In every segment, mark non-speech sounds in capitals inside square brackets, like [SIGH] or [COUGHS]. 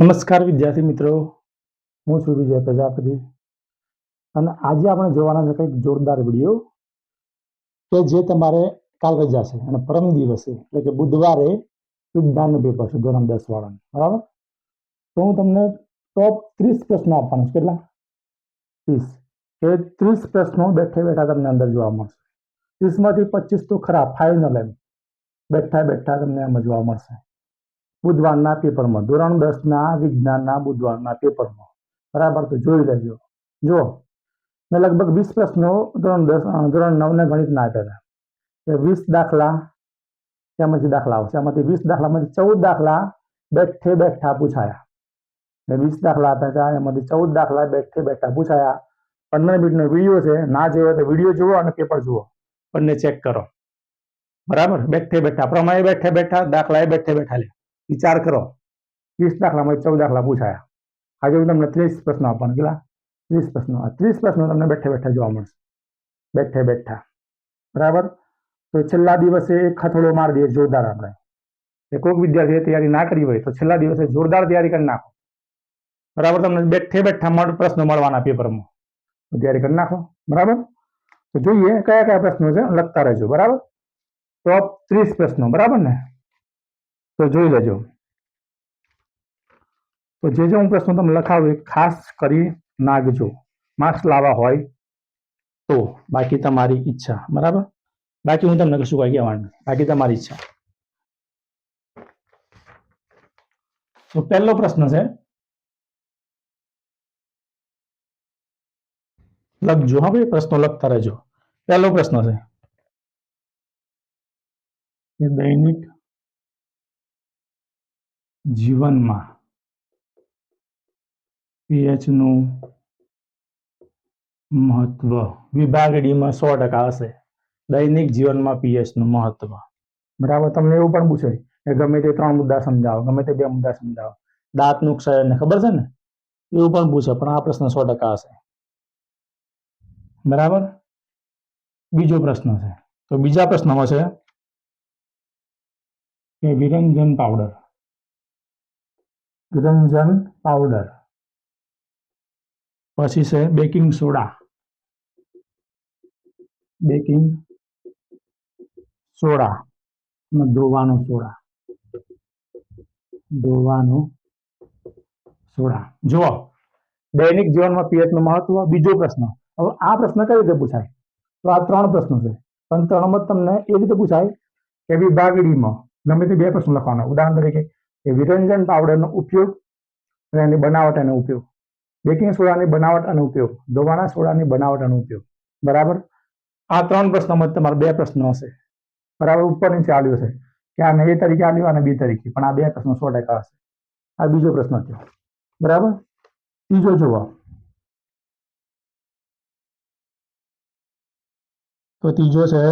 નમસ્કાર વિદ્યાર્થી મિત્રો. હું છું વિજય પ્રજાપતિ. અને આજે આપણે જોવાના છે કંઈક જોરદાર વીડિયો કે જે તમારે કાલ રજા છે અને પરમ દિવસે, એટલે કે બુધવારે વિજ્ઞાનનું પેપર છે ધોરણ દસ વાળાનું. બરાબર? તો હું તમને ટોપ ત્રીસ પ્રશ્નો આપવાનો છું. કેટલા? ત્રીસ. એ ત્રીસ પ્રશ્નો બેઠે બેઠા તમને અંદર જોવા મળશે. ત્રીસમાંથી પચીસ તો ખરા ફાઇનલ એમ. બેઠા બેઠા તમને એમ જોવા મળશે. બુધવારના પેપરમાં. ધોરણ દસના વિજ્ઞાનના બુધવારના પેપરમાં. બરાબર? તો જોઈ લેજો. જો, મેં લગભગ વીસ પ્રશ્નો ધોરણ દસ ધોરણ નવના ગણિતના હતા. એ વીસ દાખલા એમાંથી દાખલા આવશે? એમાંથી વીસ દાખલામાંથી ચૌદ દાખલા બેઠે બેઠા પૂછાયા. એ વીસ દાખલા આપ્યા હતા, એમાંથી ચૌદ દાખલા બેઠે બેઠા પૂછાયા. પંદર મિનિટનો વીડિયો છે. ના જોયો તો વીડિયો જુઓ અને પેપર જુઓ. બંને ચેક કરો. બરાબર? બેઠે બેઠા. પ્રમાણે બેઠે બેઠા દાખલા એ બેઠે બેઠા લે વિચાર કરો વીસ દાખલામાં ચૌદ દાખલા પૂછાયા આજે હું તમને ત્રીસ પ્રશ્નો આપવાના કેટલા ત્રીસ પ્રશ્નો આ ત્રીસ પ્રશ્નો તમને બેઠે બેઠા જોવા મળશે બેઠે બેઠા બરાબર તો છેલ્લા દિવસે એક હથોડો મારી દઈએ જોરદાર આપણે એ કોઈક વિદ્યાર્થીએ તૈયારી ના કરી હોય તો છેલ્લા દિવસે જોરદાર તૈયારી કરી નાખો બરાબર તમને બેઠે બેઠા મળ પ્રશ્નો મળવાના પેપરમાં તો તૈયારી કરી નાખો બરાબર તો જોઈએ કયા કયા પ્રશ્નો છે લખતા રહેજો બરાબર ટોપ ત્રીસ પ્રશ્નો બરાબર ને તો જોઈ લેજો. તો જે જે હું પ્રશ્નો તમને લખાવું ખાસ કરી નાખજો. માર્ક્સ લાવવા હોય તો. બાકી તમારી ઈચ્છા. બરાબર? બાકી હું તમને કશું કહી કહેવાનું બાકી તમારી ઈચ્છા. તો પહેલો પ્રશ્ન છે. લખજો હા ભાઈ, પ્રશ્નો લખતા રહેજો. પહેલો પ્રશ્ન છે. દૈનિક જીવનમાં પીએચનું મહત્વ વિભાગ ડીમાં સો ટકા હશે. દૈનિક જીવનમાં પીએચનું મહત્વ. બરાબર, તમને એવું પણ પૂછે કે ગમે તે ત્રણ મુદ્દા સમજાવો, ગમે તે બે મુદ્દા સમજાવો. દાંતનું ક્ષયને ખબર છે ને? એવું પણ પૂછે, પણ આ પ્રશ્ન સો ટકા હશે. બરાબર? બીજો પ્રશ્ન છે. તો બીજા પ્રશ્નમાં છે કે વિરંજન પાવડર વિરંજન પાવડર. પછી છે બેકિંગ સોડા. બેકિંગ સોડા અને ધોવાનું સોડા. ધોવાનું સોડા. જુઓ, દૈનિક જીવનમાં પિયતનું મહત્વ, બીજો પ્રશ્ન. હવે આ પ્રશ્ન કઈ રીતે પૂછાય? તો આ ત્રણ પ્રશ્નો છે. પણ ત્રણમાં તમને એ રીતે પૂછાય કે વિભાગડીમાં ગમે તે બે પ્રશ્નો લખવાના. ઉદાહરણ તરીકે કે વિરંજન પાવડરનો ઉપયોગ અને એની બનાવટ અને ઉપયોગ. બેકિંગ સોડાની બનાવટ અને ઉપયોગ. ધોવાણા સોડાની બનાવટ અને ઉપયોગ. બરાબર? આ ત્રણ પ્રશ્નોમાં તમારે બે પ્રશ્નો હશે. બરાબર? ઉપર નીચે આવ્યું છે કે આને એ તરીકે આવ્યું અને બી તરીકે. પણ આ બે પ્રશ્નો સો ટકા હશે. આ બીજો પ્રશ્ન થયો બરાબર? ત્રીજો જોવા તો ત્રીજો છે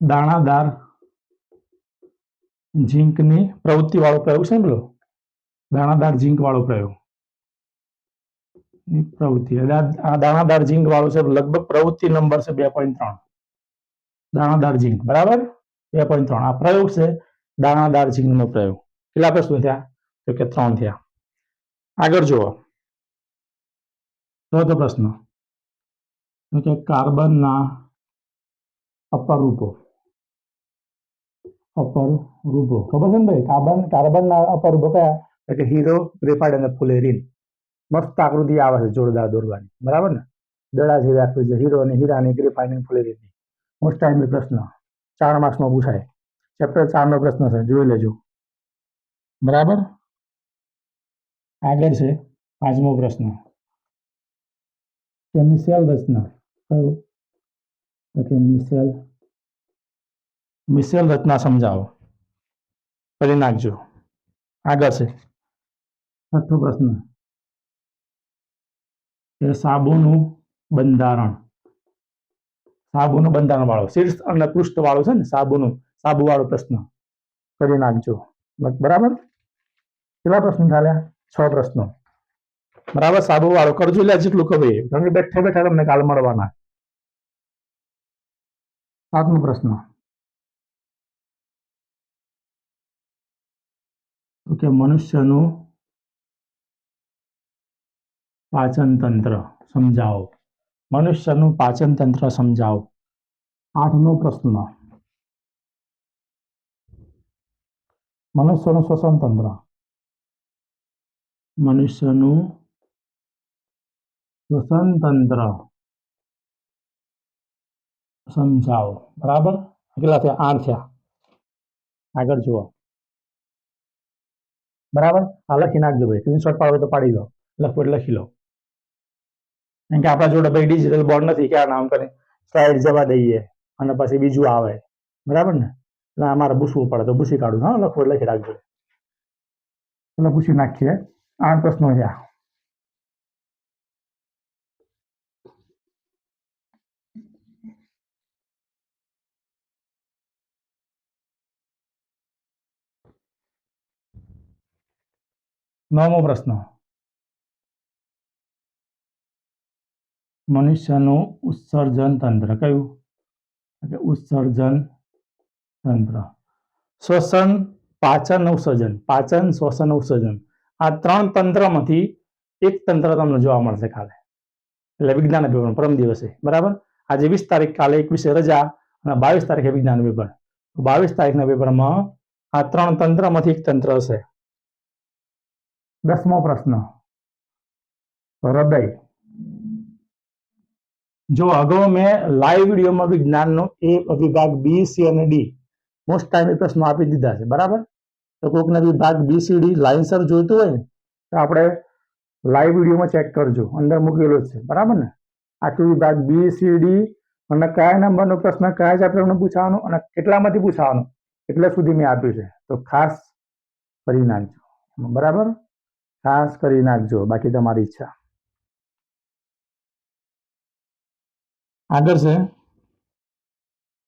દાણાદાર ઝીંકની પ્રવૃત્તિ વાળો પ્રયોગ. છે ને પેલો દાણાદાર ઝીંક વાળો પ્રયોગ. ની પ્રવૃત્તિ. એટલે આ- આ દાણાદાર ઝીંક વાળો છે, લગભગ પ્રવૃત્તિ નંબર છે બે પોઈન્ટ ત્રણ. દાણાદાર ઝીંક. બરાબર? બે પોઈન્ટ ત્રણ. આ પ્રયોગ છે, દાણાદાર ઝીંકનો પ્રયોગ. કેટલા પ્રશ્નો થયા? તો કે ત્રણ થયા. આગળ જુઓ. ચોથો પ્રશ્ન. તો કે કાર્બનના અપરૂપો રૂબો. ખબર છે ને ભાઈ? કાર્બન કાર્બનના રૂબો કયા? એટલે હીરો ગ્રેફાઇડ અને ફુલેરીન. મસ્ત આકૃતિ આવે છે જોરદાર દોરવાની. બરાબર ને? દડા જેવી આકૃતિ છે. હીરો અને હીરાની ગ્રેફાઇડ અને ફુલેરીનની મોસ્ટ ટાઈમ પ્રશ્ન. ચાર માર્ક્સમાં પૂછાય. ચેપ્ટર ચાર નો પ્રશ્ન છે. જોઈ લેજો. બરાબર? આગળ છે પાંચમો પ્રશ્ન. કે મિસેલ રચના? કયું? તો કે મિસેલ મિસેલ રચના સમજાવો. કરી નાખજો આગળ છે. છઠ્ઠો પ્રશ્ન. એ સાબુનું બંધારણ. સાબુનું બંધારણ વાળો. શીર્ષ અને પૃષ્ઠ વાળો છે ને, સાબુનું. સાબુ વાળો પ્રશ્ન. કરી નાખજો બરાબર? કેટલા પ્રશ્ન ચાલ્યા? છ પ્રશ્નો. બરાબર? સાબુ વાળો. કરજો લે જેટલું કહે. કારણ કે બેઠા બેઠા તમને કાલ મળવાના. સાતમો પ્રશ્ન. તો કે મનુષ્યનું પાચન તંત્ર સમજાવો. મનુષ્યનું પાચન તંત્ર સમજાવો. આઠમો પ્રશ્ન. મનુષ્યનું શ્વસન તંત્ર મનુષ્યનું શ્વસન તંત્ર સમજાવો. બરાબર? કેટલા થયા? આઠ થયા. આગળ જુઓ. બરાબર? આ લખી નાખજો ભાઈ. સ્ક્રીનશોટ પાડો તો પાડી લો. લખવું એટલે લખી લો. કેમ કે આપણા જોડે ભાઈ ડિજિટલ બોર્ડ નથી કે આ નામ કરી. સ્લાઇડ જવા દઈએ અને પછી બીજું આવે. બરાબર ને? એટલે અમારે ભૂસવું પડે તો ભૂસી કાઢું. હા લખવું લખી રાખજો એટલે ભૂસી નાખીએ. આઠ પ્રશ્નો છે. આ. નવમો પ્રશ્ન. મનુષ્યનું ઉત્સર્જન તંત્ર. કયું? ઉત્સર્જન તંત્ર. શ્વસન, પાચન ઉત્સર્જન. પાચન, શ્વસન ઉત્સર્જન. આ ત્રણ તંત્રમાંથી એક તંત્ર તમને જોવા મળશે કાલે. એટલે વિજ્ઞાન પેપર પરમ દિવસે. બરાબર? આજે વીસ તારીખ, કાલે એકવીસે રજા અને બાવીસ તારીખે વિજ્ઞાન પેપર બાવીસ તારીખના પેપરમાં આ ત્રણ તંત્રમાંથી એક તંત્ર હશે. દસમો પ્રશ્ન. હૃદય. જો અગાઉ મેં લાઈવ વિડીયોમાં વિજ્ઞાનનો એ વિભાગ બી સી અને ડી મોસ્ટ ટાઈમ એ પ્રશ્નો આપી દીધા છે. બરાબર? તો કોઈકને વિભાગ બી સી ડી લાઇનસર જોઈતું હોય ને, તો આપણે લાઈવ વિડીયોમાં ચેક કરજો. અંદર મૂકેલો છે. બરાબર ને? આટલું વિભાગ બી સી ડી અને કયા નંબરનો પ્રશ્ન, કયા ચેપ્ટરનો પૂછવાનો અને કેટલામાંથી પૂછવાનો? એટલે સુધી મેં આપ્યું છે. તો ખાસ નાખજો બરાબર? ખાસ કરી નાખજો. બાકી તમારી ઈચ્છા. આગળ છે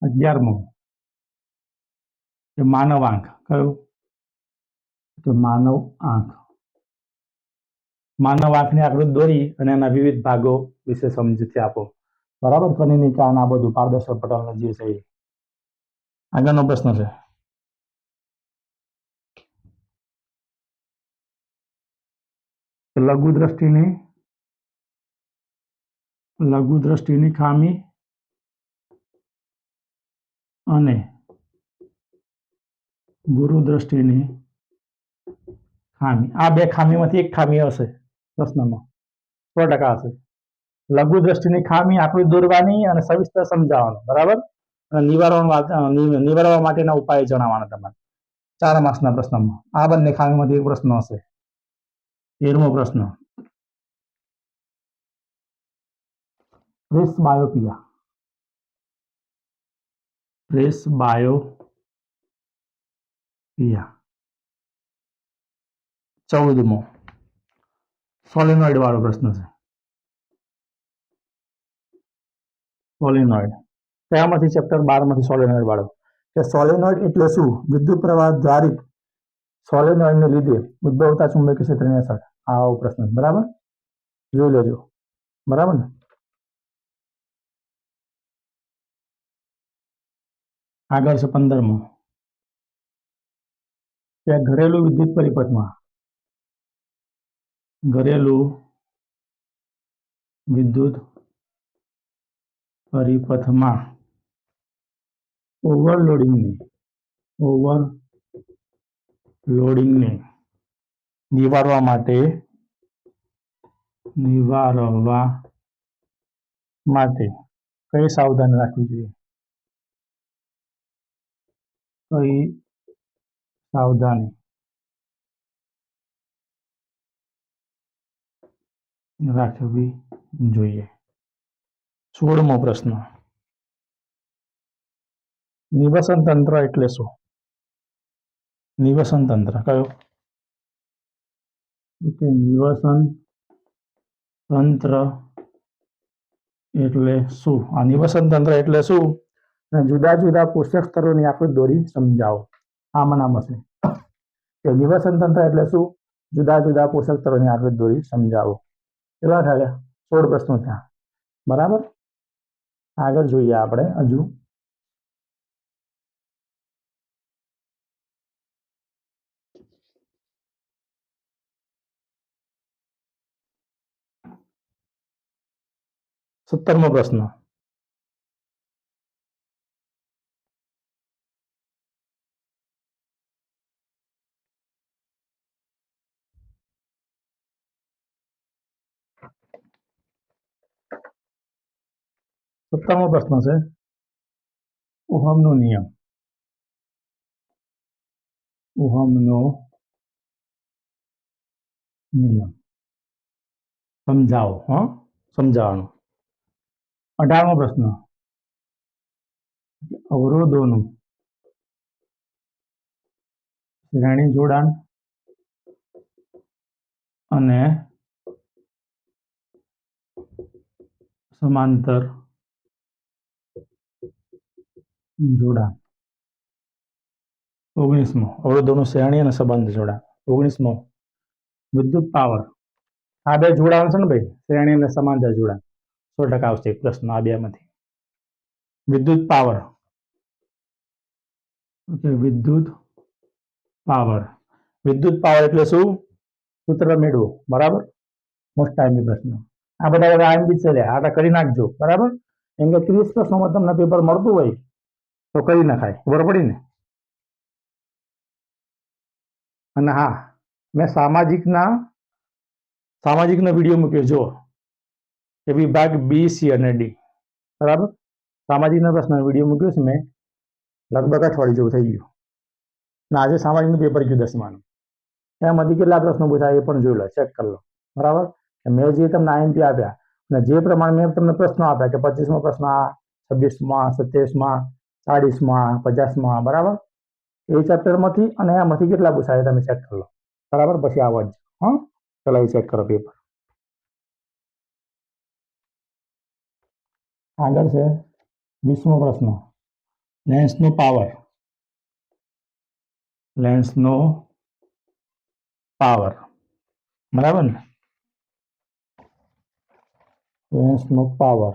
અગિયારમો. માનવ આંખ. કયું? તો માનવ આંખ. માનવ આંખની આકૃતિ દોરી અને એના વિવિધ ભાગો વિશે સમજૂતી આપો. બરાબર? કનિનિકા અને આ બધું પારદર્શક પટલને જે છે આગળનો પ્રશ્ન છે. લઘુ દ્રષ્ટિની લઘુ દ્રષ્ટિની ખામી અને ગુરુ દ્રષ્ટિની ખામી. આ બે ખામીમાંથી એક ખામી હશે પ્રશ્નમાં. સો ટકા હશે. લઘુ દ્રષ્ટિની ખામી આપણી દોરવાની અને સવિસ્તર સમજાવવાનું. બરાબર? અને નિવારણ વાત- અ, નિ- નિવારવા માટેના ઉપાય જણાવવાના તમારે. ચાર માર્ક્સના પ્રશ્નમાં. આ બંને ખામીમાંથી એક પ્રશ્ન હશે. તેરમો પ્રશ્ન. Presbyopia. Presbyopia. ચૌદમો. સોલિનોઇડ વાળો પ્રશ્ન છે. સોલિનોઇડ. કયામાંથી ચેપ્ટર બારમાંથી સોલિનોઇડ વાળો? કે સોલિનોઇડ એટલે શું? વિદ્યુત પ્રવાહ દ્વારિત સોલેનોઇડને લીધે ઉદ્ભવતા ચુંબકીય ક્ષેત્રની અસર. આવો પ્રશ્ન બરાબર? જોઈ લેજો. બરાબર ને? આગળ છે પંદરમો. ત્યાં ઘરેલું વિદ્યુત પરિપથમાં ઘરેલું વિદ્યુત પરિપથમાં ઓવરલોડિંગની, ઓવર લોડિંગને નિવારવા માટે નિવારવા માટે કઈ સાવધાની રાખવી જોઈએ? કઈ સાવધાની? રાખવી જોઈએ. સોળમો પ્રશ્ન. નિવસન તંત્ર એટલે શું? નિવસન તંત્ર. કયો? ઓકે નિવસન તંત્ર એટલે શું? આ નિવસન તંત્ર એટલે શું? અને જુદા જુદા પોષક સ્તરોની આકૃતિ દોરી સમજાવો. આમાં નામ હશે. કે નિવસન તંત્ર એટલે શું? જુદા જુદા પોષક સ્તરોની આકૃતિ દોરી સમજાવો. કેટલા થયા? સોળ પ્રશ્નો થયા. બરાબર? આગળ જોઈએ આપણે હજુ. સત્તરમો પ્રશ્ન સત્તરમો પ્રશ્ન છે ઉહમનો નિયમ ઉહમનો નિયમ સમજાવો હા સમજાવવાનો અઢારમો પ્રશ્ન. અવરોધોનું શ્રેણી જોડાણ અને સમાંતર જોડાણ. ઓગણીસમો, અવરોધોનું શ્રેણી અને સંબંધ જોડાણ. ઓગણીસમો, વિદ્યુત પાવર. આ બે જોડાણ છે ને ભાઈ? શ્રેણી અને સમાંતર જોડાણ. સો ટકા આવશે પ્રશ્ન આ બેમાંથી. વિદ્યુત પાવર. વિદ્યુત પાવર. વિદ્યુત પાવર એટલે શું? સૂત્ર મેળવો, બરાબર? મોસ્ટ ટાઈમની પ્રશ્ન. આ બધા બી છે આ તો કરી નાખજો, બરાબર? કેમ કે ત્રીસ પ્રશ્નોમાં તમને પેપર મળતું હોય, તો કરી નખાય. ખબર પડી ને? અને હા, મેં સામાજિકના, સામાજિકનો વીડિયો મૂક્યો જો એ વિભાગ બી સી અને ડી બરાબર? સામાજિકના પ્રશ્ન વીડિયો મૂક્યો છે મેં. લગભગ અઠવાડિયું જેવું થઈ ગયું. ના આજે સામાજિકનું પેપર ગયું દસમાનું. એમાંથી કેટલા પ્રશ્નો પૂછાય એ પણ જોઈ લો ચેક કરી લો. બરાબર? મેં જે તમને આઈએમપી આપ્યા, અને જે પ્રમાણે મેં તમને પ્રશ્નો આપ્યા, કે પચીસમો પ્રશ્ન આ, છવ્વીસમાં, સત્યાવીસમાં, ચાળીસમાં, પચાસમાં, બરાબર? એ ચેપ્ટરમાંથી અને એમાંથી કેટલા પૂછાય તમે ચેક કરી લો. બરાબર? પછી આવો જ હા? ચલો, એ ચેક કરો પેપર આગળ છે વીસમો પ્રશ્ન. લેન્સનો પાવર. લેન્સનો પાવર. બરાબર ને? લેન્સનો પાવર.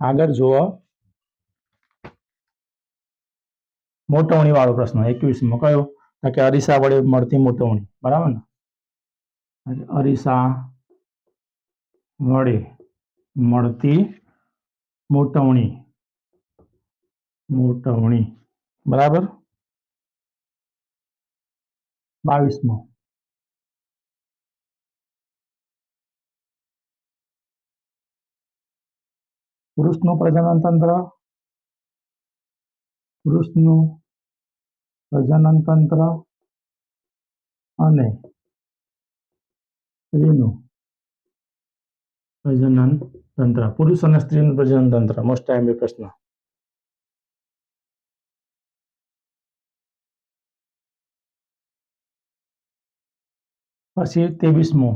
આગળ જુઓ. મોટવણી વાળો પ્રશ્ન, એકવીસમો કયો? કે અરીસા વડે મળતી મોટવણી. બરાબર ને? અરીસા વડે મળતી મોટવણી. મોટવણી. બરાબર? બાવીસમો. પુરુષનું પ્રજનન તંત્ર. પુરુષનું પ્રજનન તંત્ર. અને સ્ત્રીનું પ્રજનન તંત્ર. પુરુષ અને સ્ત્રીનું પ્રજનન તંત્ર. મોસ્ટ ટાઈમ પ્રશ્ન. પછી ત્રેવીસમો.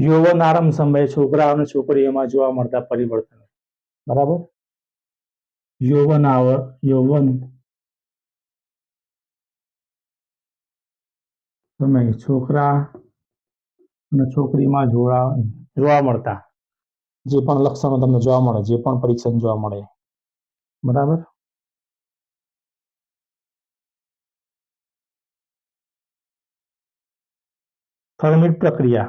યૌવન આરંભ સમયે છોકરા અને છોકરીઓમાં જોવા મળતા પરિવર્તન. બરાબર? યૌવન આવ યૌવન. સમય. છોકરા અને છોકરીમાં જોવા જોવા મળતા. જે પણ લક્ષણો તમને જોવા મળે, જે પણ પરીક્ષણ જોવા મળે. બરાબર? થર્મિટ પ્રક્રિયા.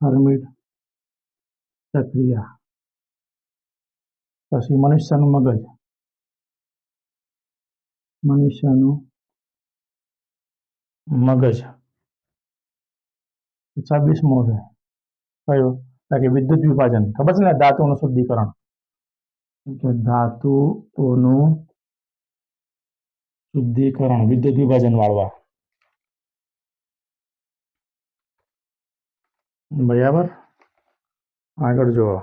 થર્મિટ પ્રક્રિયા. પછી મનુષ્યનું મગજ. મનુષ્યનું મગજ. છવ્વીસમો છે. કયો? કે વિદ્યુત વિભાજન. ખબર છે ને ધાતુઓનું શુદ્ધિકરણ. કે ધાતુઓનું શુદ્ધિકરણ, વિદ્યુત વિભાજન વાળવા. બરાબર? આગળ જુઓ.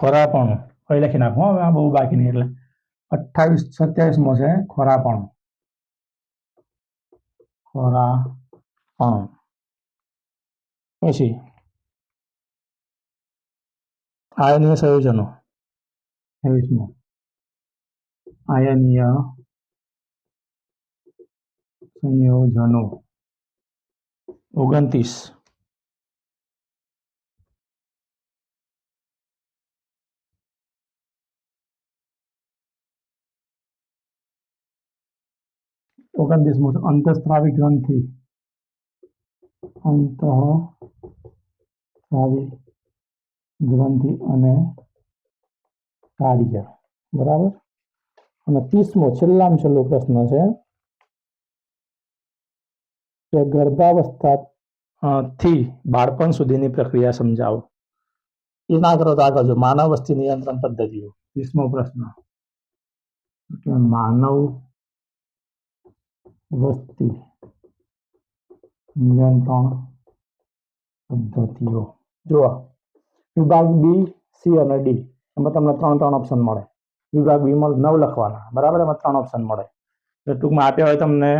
ખોરાપણું. કઈ લખી નાખો હવે આ બહુ બાકી નહીં એટલે. અઠ્ઠાવીસ સત્યાવીસમો છે ખોરાપણું. ખોરાપણું પછી આયનીય સંયોજનો ત્રેવીસમો આયનીય સંયોજનો ઓગણત્રીસ ઓગણત્રીસમું છે. અંતઃસ્ત્રાવી ગ્રંથિ. અંતઃસ્ત્રાવી ગ્રંથિ અને કાર્ય. બરાબર? અને ત્રીસમો છેલ્લામાં છેલ્લો પ્રશ્ન છે કે ગર્ભાવસ્થા થી બાળપણ સુધીની પ્રક્રિયા સમજાવો. એ ના કરો તો આગળ જો માનવ વસ્તી નિયંત્રણ પદ્ધતિઓ. ત્રીસમો પ્રશ્ન. માનવ વસ્તી નિયંત્રણ પદ્ધતિઓ. જુઓ, વિભાગ બી સી અને ડી એમાં તમને ત્રણ ત્રણ ઓપ્શન મળે. વિભાગ બીમાં નવ લખવાના. બરાબર? એમાં ત્રણ ઓપ્શન મળે. તો ટૂંકમાં આપ્યા હોય તમને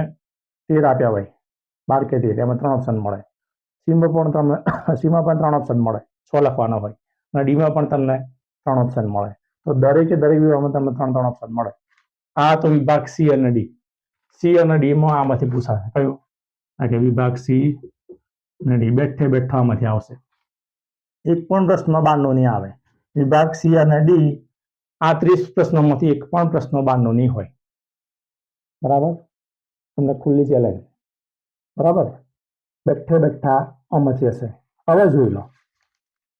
તેર આપ્યા હોય. બાર કે તેર. એમાં ત્રણ ઓપ્શન મળે. સીમાં પણ તમને [COUGHS] સીમાં પણ ત્રણ ઓપ્શન મળે. છ લખવાનો હોય. અને ડીમાં પણ તમને ત્રણ ઓપ્શન મળે. તો દરેકે દરેક વિભાગમાં તમને ત્રણ ત્રણ ઓપ્શન મળે. આ તો વિભાગ સી અને ડી સી અને ડીમાં આમાંથી પૂછાશે. કયો? કે વિભાગ સી અને ડી બેઠે બેઠા આમાંથી આવશે. એક પણ પ્રશ્ન બારનો નહીં આવે. વિભાગ સી અને ડી આ ત્રીસ પ્રશ્નોમાંથી એક પણ પ્રશ્ન બારનો નહીં હોય. બરાબર? તમને ખુલ્લી ચેલેન્જ બરાબર? બેઠે બેઠા આમાંથી હશે. હવે જોઈ લો.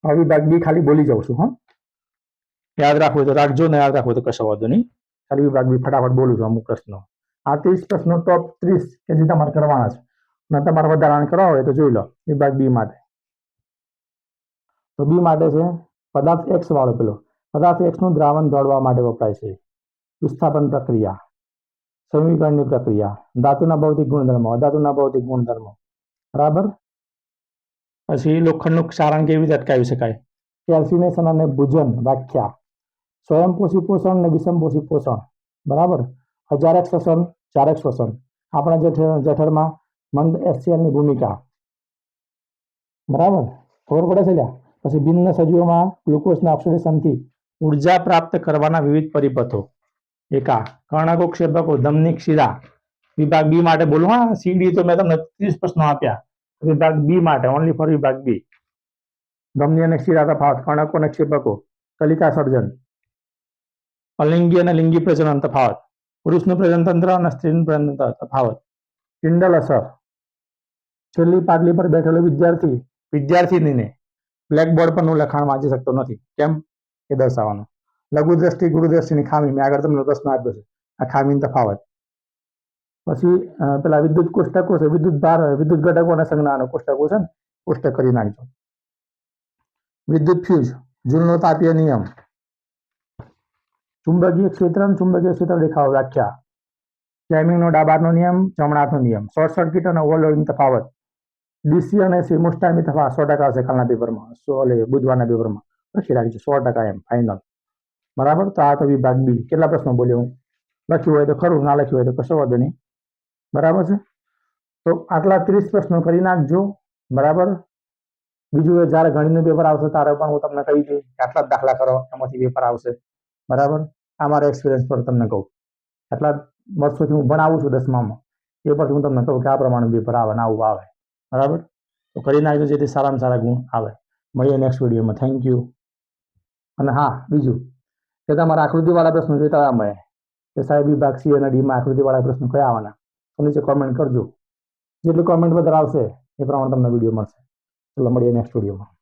આ વિભાગ બી ખાલી બોલી જાઉં છું, હા. યાદ રાખવું તો રાખજો, ને યાદ રાખવું તો કશો વાંધો નહીં. ખાલી વિભાગ બી ફટાફટ બોલું છું અમુક પ્રશ્નો. આ ત્રીસ પ્રશ્નો ટોપ ત્રીસ કે જે તમારે કરવાના છે. અને તમારે વધારાને કરવા હોય તો જોઈ લો વિભાગ બી માટે. તો બી માટે છે, પદાર્થ એક્સ વાળો પેલો. પદાર્થ એક્સનું દ્રાવણ દોડવા માટે વપરાય છે. વિસ્થાપન પ્રક્રિયા, સમીકરણની પ્રક્રિયા, ધાતુના ભૌતિક ગુણધર્મો, અધાતુના ભૌતિક ગુણધર્મો. બરાબર? પછી લોખંડનું ક્ષારણ કેવી રીતે અટકાવી શકાય? કેલ્સિનેશન અને ભુજન વ્યાખ્યા. સ્વયંપોષી પોષણ અને વિષમપોષી પોષણ. બરાબર? હજારક શ્વસન, ચારક શ્વસન. આપણા જઠર જઠરમાં મંદ HCl ની ભૂમિકા. બરાબર? ખબર પડે છે લ્યા? પછી ભિન્ન સજીવોમાં ગ્લુકોઝના ઓક્સિડેશનથી ઊર્જા પ્રાપ્ત કરવાના વિવિધ પરિપથો. એકા, કર્ણકો ક્ષેપકો, ધમની શિરા. વિભાગ બી માટે બોલો, હા, સીડી તો મેં તમને ત્રીસ પ્રશ્નો આપ્યા. વિભાગ બી માટે ઓનલી ફોર વિભાગ બી. ધમની અને શિરા તફાવત કર્ણકો અને ક્ષેપકો. કલિકા સર્જન. અલિંગી અને લિંગી પ્રજનન તફાવત. પુરુષનું પ્રજનતંત્ર અને સ્ત્રીનું પ્રજનતંત્ર તફાવત કિન્ડલ અસર છેલ્લી પાટલી પર બેઠેલો વિદ્યાર્થી, વિદ્યાર્થીનીને બ્લેકબોર્ડ પરનું લખાણ વાંચી શકતો નથી. કેમ? એ દર્શાવવાનું. લઘુ દ્રષ્ટિ ગુરુદ્રષ્ટિની ખામી. મેં આગળ તમને પ્રશ્ન આપ્યો છે. આ ખામીની તફાવત. પછી પેલા વિદ્યુત કોષ્ટકો છે. વિદ્યુત ભાર વિદ્યુત ઘટકો અને સંજ્ઞાનો કોષ્ટકો છે ને? કોષ્ટક કરી નાખજો. વિદ્યુત ફ્યુઝ. જૂલનો તાપીય નિયમ. ચુંબકીય ક્ષેત્ર અને ચુંબકીય ક્ષેત્ર દેખાવ, વ્યાખ્યા. ફ્લેમિંગનો ડાબારનો નિયમ જમણાથનો નિયમ. શોર્ટ સર્કિટ અને ઓવરલોડિંગ તફાવત. ડીસી અને સિમોસ્ટામી તફાવત સો ટકા હશે કાલના પેપરમાં સો એટલે બુધવારના પેપરમાં લખી રાખજો, સો ટકા એમ ફાઇનલ બરાબર? તો આ તો વિભાગ બી કેટલા પ્રશ્નો બોલ્યો હું? લખ્યું હોય તો ખરું, ના લખ્યું હોય તો કશો વાંધો નહીં. બરાબર છે? તો આટલા ત્રીસ પ્રશ્નો કરી નાખજો. બરાબર? બીજું જ્યારે ગણિતનું પેપર આવશે ત્યારે પણ હું તમને કહી કે આટલા જ દાખલા કરો, એમાંથી પેપર આવશે. બરાબર? આ મારા એક્સપિરિયન્સ પર તમને કહું. આટલા વર્ષોથી હું ભણાવું છું દસમામાં. એ પરથી હું તમને કહું કે આ પ્રમાણે પેપર આવે ને આવું આવે. બરાબર? તો કરી નાખજો જેથી સારામાં સારા ગુણ આવે. મળીએ નેક્સ્ટ વિડીયોમાં થેન્ક યુ અને હા, બીજું. કે તમારા આકૃતિવાળા પ્રશ્નો જોઈતા અમે કે સાહેબ વિભાગ સી અને ડીમાં આકૃતિવાળા પ્રશ્નો કયા આવવાના તો નીચે કોમેન્ટ કરજો. જેટલી કોમેન્ટ વધારે આવશે, એ પ્રમાણે તમને વીડિયો મળશે. ચલો, મળીએ નેક્સ્ટ વિડીયોમાં